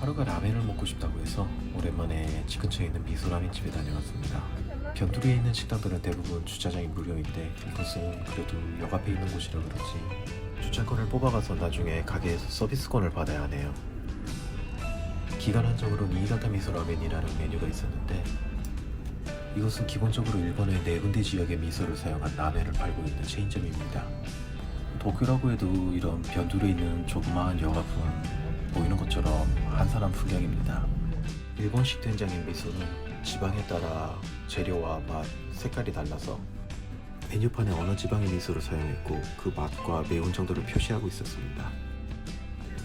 하루가 라멘을 먹고 싶다고 해서 오랜만에 집 근처에 있는 미소라멘 집에 다녀왔습니다. 변두리에 있는 식당들은 대부분 주차장이 무료인데 이곳은 그래도 역 앞에 있는 곳이라 그런지 주차권을 뽑아가서 나중에 가게에서 서비스권을 받아야 하네요. 기간 한정으로 니이가타 미소라멘이라는 메뉴가 있었는데 이곳은 기본적으로 일본의 네 군데 지역의 미소를 사용한 라멘을 팔고 있는 체인점입니다. 도쿄라고 해도 이런 변두리에 있는 조그마한 역 앞은 보이는 것처럼 한산한 풍경입니다. 일본식 된장인 미소는 지방에 따라 재료와 맛, 색깔이 달라서 메뉴판에 어느 지방의 미소를 사용했고 그 맛과 매운 정도를 표시하고 있었습니다.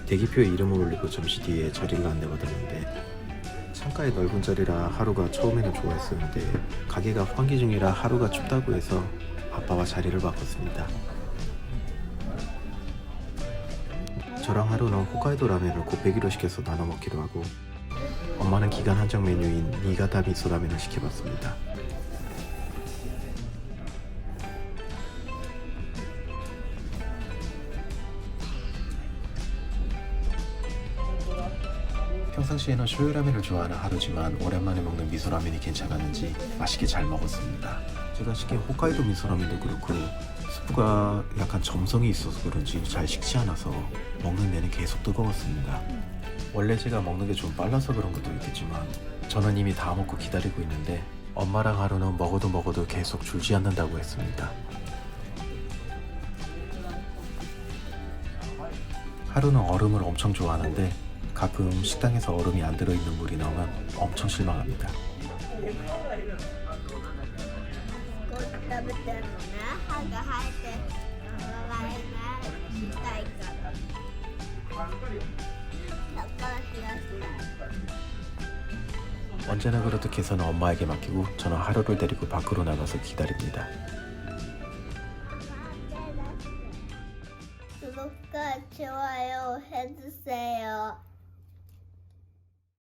대기표에 이름을 올리고 잠시 뒤에 자리를 안내받았는데 창가의 넓은 자리라 하루가 처음에는 좋아했었는데 가게가 환기 중이라 하루가 춥다고 해서 아빠와 자리를 바꿨습니다. 저랑 하루는 홋카이도 라면을 곱빼기로 시켜서 나눠 먹기로 하고 엄마는 기간 한정 메뉴인 니가타 미소 라면을 시켜봤습니다. 평상시에는 쇼유라면을 좋아하는 하루지만 오랜만에 먹는 미소라면이 괜찮았는지 맛있게 잘 먹었습니다. 제가 시킨 홋카이도 미소라면도 그렇고 스프가 약간 점성이 있어서 그런지 잘 식지 않아서 먹는 내내 계속 뜨거웠습니다. 원래 제가 먹는 게 좀 빨라서 그런 것도 있겠지만 저는 이미 다 먹고 기다리고 있는데 엄마랑 하루는 먹어도 먹어도 계속 줄지 않는다고 했습니다. 하루는 얼음을 엄청 좋아하는데 가끔 식당에서 얼음이 안 들어있는 물이 나오면 엄청 실망합니다. 너무 때문에 하가 할때 엄마가 진짜 있잖아. 언제나 그렇듯 계산은 엄마에게 맡기고 저는 하루를 데리고 밖으로 나가서 기다립니다. 구독과 좋아요 해주세요.